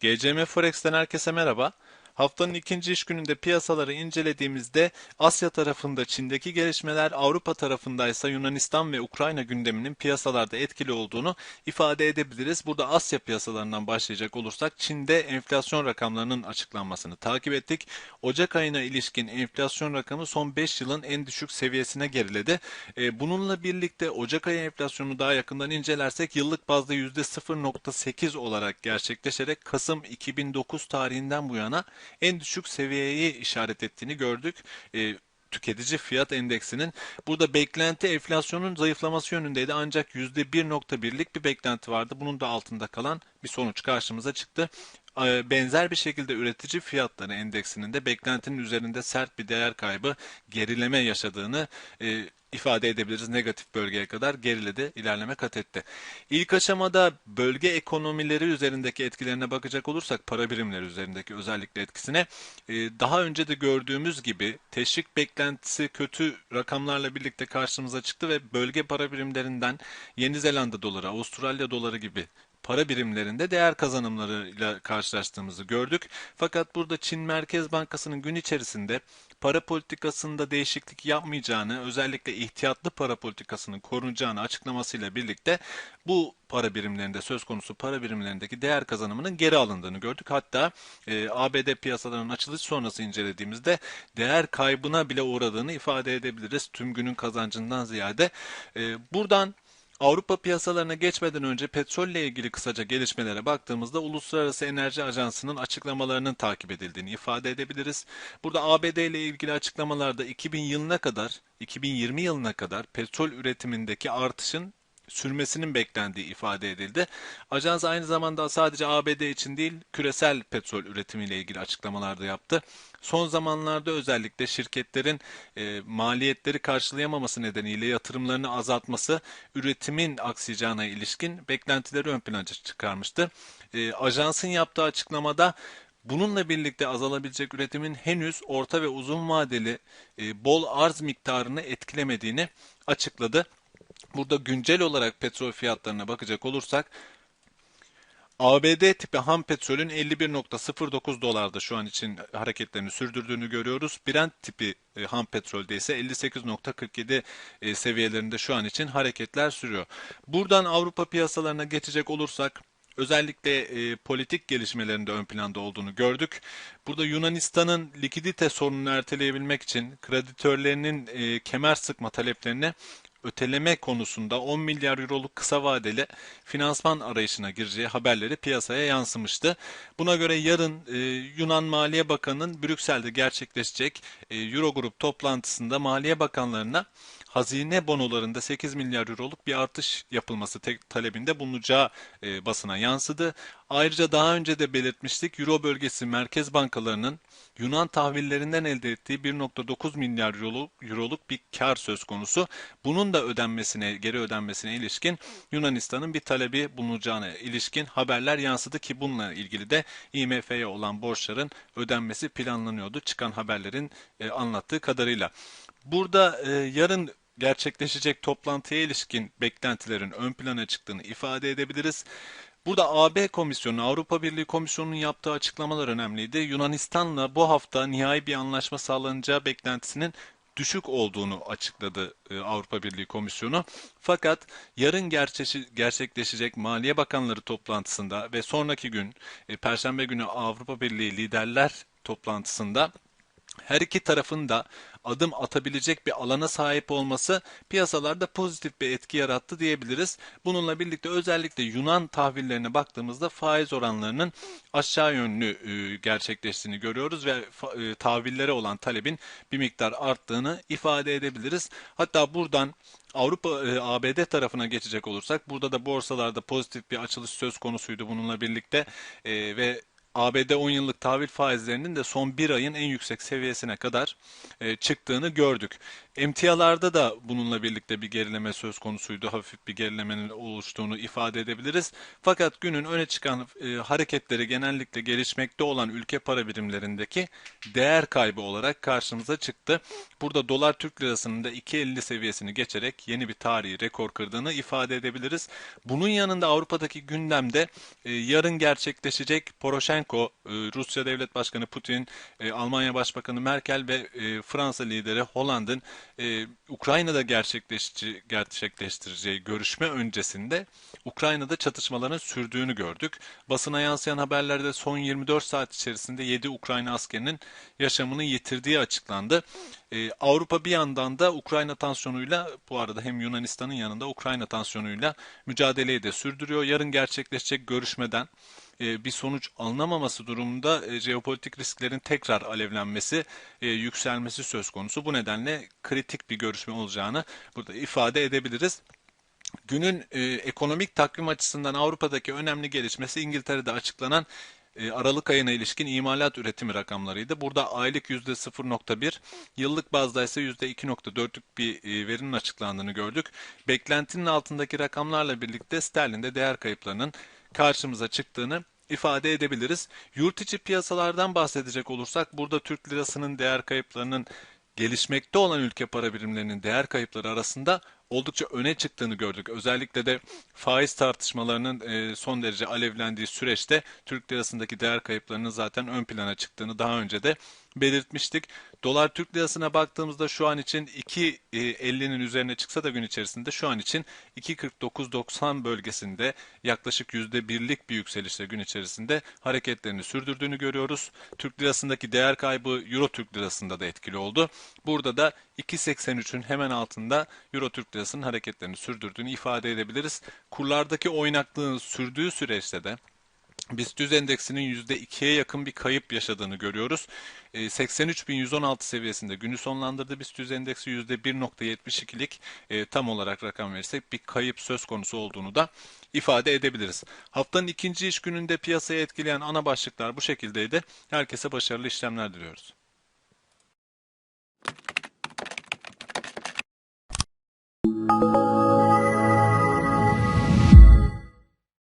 GCM Forex'ten herkese merhaba. Haftanın ikinci iş gününde piyasaları incelediğimizde Asya tarafında Çin'deki gelişmeler, Avrupa tarafında ise Yunanistan ve Ukrayna gündeminin piyasalarda etkili olduğunu ifade edebiliriz. Burada Asya piyasalarından başlayacak olursak Çin'de enflasyon rakamlarının açıklanmasını takip ettik. Ocak ayına ilişkin enflasyon rakamı son 5 yılın en düşük seviyesine geriledi. E, bununla birlikte Ocak ayı enflasyonu daha yakından incelersek yıllık bazda %0.8 olarak gerçekleşerek Kasım 2009 tarihinden bu yana en düşük seviyeyi işaret ettiğini gördük. E, tüketici fiyat endeksinin burada beklenti enflasyonun zayıflaması yönündeydi ancak %1.1'lik bir beklenti vardı. Bunun da altında kalan bir sonuç karşımıza çıktı. E, benzer bir şekilde üretici fiyatları endeksinin de beklentinin üzerinde sert bir değer kaybı, gerileme yaşadığını e, ifade edebiliriz. Negatif bölgeye kadar geriledi, ilerleme kat etti. İlk aşamada bölge ekonomileri üzerindeki etkilerine bakacak olursak para birimleri üzerindeki özellikle etkisine e, daha önce de gördüğümüz gibi teşvik beklentisi kötü rakamlarla birlikte karşımıza çıktı ve bölge para birimlerinden Yeni Zelanda doları, Avustralya doları gibi para birimlerinde değer kazanımlarıyla karşılaştığımızı gördük. Fakat burada Çin Merkez Bankası'nın gün içerisinde para politikasında değişiklik yapmayacağını, özellikle ihtiyatlı para politikasının korunacağını açıklamasıyla birlikte bu para birimlerinde söz konusu para birimlerindeki değer kazanımının geri alındığını gördük. Hatta e, ABD piyasalarının açılış sonrası incelediğimizde değer kaybına bile uğradığını ifade edebiliriz. Tüm günün kazancından ziyade. E, buradan Avrupa piyasalarına geçmeden önce petrolle ilgili kısaca gelişmelere baktığımızda Uluslararası Enerji Ajansı'nın açıklamalarının takip edildiğini ifade edebiliriz. Burada ABD ile ilgili açıklamalarda 2000 yılına kadar, 2020 yılına kadar petrol üretimindeki artışın sürmesinin beklendiği ifade edildi. Ajans aynı zamanda sadece ABD için değil küresel petrol üretimiyle ilgili açıklamalar da yaptı. Son zamanlarda özellikle şirketlerin e, maliyetleri karşılayamaması nedeniyle yatırımlarını azaltması üretimin aksayacağına ilişkin beklentileri ön plana çıkarmıştı. E, ajansın yaptığı açıklamada Bununla birlikte azalabilecek üretimin henüz orta ve uzun vadeli e, bol arz miktarını etkilemediğini açıkladı. Burada güncel olarak petrol fiyatlarına bakacak olursak ABD tipi ham petrolün 51.09 dolarda şu an için hareketlerini sürdürdüğünü görüyoruz. Brent tipi e, ham petrolde ise 58.47 e, seviyelerinde şu an için hareketler sürüyor. Buradan Avrupa piyasalarına geçecek olursak özellikle e, politik gelişmelerinde ön planda olduğunu gördük. Burada Yunanistan'ın likidite sorununu erteleyebilmek için kreditörlerinin e, kemer sıkma taleplerini öteleme konusunda 10 milyar euroluk kısa vadeli finansman arayışına gireceği haberleri piyasaya yansımıştı. Buna göre yarın e, Yunan Maliye Bakanı'nın Brüksel'de gerçekleşecek e, Eurogrup toplantısında Maliye Bakanlarına hazine bonolarında 8 milyar euroluk bir artış yapılması talebinde bulunacağı e, basına yansıdı. Ayrıca daha önce de belirtmiştik Euro bölgesi merkez bankalarının Yunan tahvillerinden elde ettiği 1.9 milyar euroluk bir kar söz konusu. Bunun da ödenmesine, geri ödenmesine ilişkin Yunanistan'ın bir talebi bulunacağına ilişkin haberler yansıdı ki bununla ilgili de IMF'ye olan borçların ödenmesi planlanıyordu çıkan haberlerin e, anlattığı kadarıyla. Burada e, yarın gerçekleşecek toplantıya ilişkin beklentilerin ön plana çıktığını ifade edebiliriz. Burada AB Komisyonu, Avrupa Birliği Komisyonu'nun yaptığı açıklamalar önemliydi. Yunanistan'la bu hafta nihai bir anlaşma sağlanacağı beklentisinin düşük olduğunu açıkladı e, Avrupa Birliği Komisyonu. Fakat yarın gerçekleşecek Maliye Bakanları toplantısında ve sonraki gün e, Perşembe günü Avrupa Birliği liderler toplantısında her iki tarafın da adım atabilecek bir alana sahip olması piyasalarda pozitif bir etki yarattı diyebiliriz. Bununla birlikte özellikle Yunan tahvillerine baktığımızda faiz oranlarının aşağı yönlü e, gerçekleştiğini görüyoruz ve e, tahvillere olan talebin bir miktar arttığını ifade edebiliriz. Hatta buradan Avrupa e, ABD tarafına geçecek olursak burada da borsalarda pozitif bir açılış söz konusuydu bununla birlikte ve ABD 10 yıllık tahvil faizlerinin de son bir ayın en yüksek seviyesine kadar e, çıktığını gördük. Emtialarda da bununla birlikte bir gerileme söz konusuydu. Hafif bir gerilemenin oluştuğunu ifade edebiliriz. Fakat günün öne çıkan e, hareketleri genellikle gelişmekte olan ülke para birimlerindeki değer kaybı olarak karşımıza çıktı. Burada dolar Türk lirasının da 2.50 seviyesini geçerek yeni bir tarihi rekor kırdığını ifade edebiliriz. Bunun yanında Avrupa'daki gündemde e, yarın gerçekleşecek Poroshenko, e, Rusya Devlet Başkanı Putin, e, Almanya Başbakanı Merkel ve e, Fransa lideri Hollande'ın e, Ukrayna'da gerçekleşti- gerçekleştireceği görüşme öncesinde Ukrayna'da çatışmaların sürdüğünü gördük. Basına yansıyan haberlerde son 24 saat içerisinde 7 Ukrayna askerinin yaşamını yitirdiği açıklandı. E, Avrupa bir yandan da Ukrayna tansiyonuyla bu arada hem Yunanistan'ın yanında Ukrayna tansiyonuyla mücadeleyi de sürdürüyor. Yarın gerçekleşecek görüşmeden e, bir sonuç alınamaması durumunda e, jeopolitik risklerin tekrar alevlenmesi, e, yükselmesi söz konusu. Bu nedenle kritik bir görüşme olacağını burada ifade edebiliriz. Günün ekonomik takvim açısından Avrupa'daki önemli gelişmesi İngiltere'de açıklanan e, Aralık ayına ilişkin imalat üretimi rakamlarıydı. Burada aylık %0.1, yıllık bazda ise %2.4'lük bir e, verinin açıklandığını gördük. Beklentinin altındaki rakamlarla birlikte sterlinde değer kayıplarının karşımıza çıktığını ifade edebiliriz. Yurt içi piyasalardan bahsedecek olursak burada Türk lirasının değer kayıplarının gelişmekte olan ülke para birimlerinin değer kayıpları arasında oldukça öne çıktığını gördük. Özellikle de faiz tartışmalarının e, son derece alevlendiği süreçte Türk lirasındaki değer kayıplarının zaten ön plana çıktığını daha önce de belirtmiştik. Dolar Türk lirasına baktığımızda şu an için 2.50'nin üzerine çıksa da gün içerisinde şu an için 2.49.90 bölgesinde yaklaşık %1'lik bir yükselişle gün içerisinde hareketlerini sürdürdüğünü görüyoruz. Türk lirasındaki değer kaybı Euro Türk lirasında da etkili oldu. Burada da 2.83'ün hemen altında Euro Türk lirasının hareketlerini sürdürdüğünü ifade edebiliriz. Kurlardaki oynaklığın sürdüğü süreçte de BIST endeksinin %2'ye yakın bir kayıp yaşadığını görüyoruz. Ee, 83.116 seviyesinde günü sonlandırdı. BIST endeksi %1.72'lik e, tam olarak rakam verirsek bir kayıp söz konusu olduğunu da ifade edebiliriz. Haftanın ikinci iş gününde piyasayı etkileyen ana başlıklar bu şekildeydi. Herkese başarılı işlemler diliyoruz. Müzik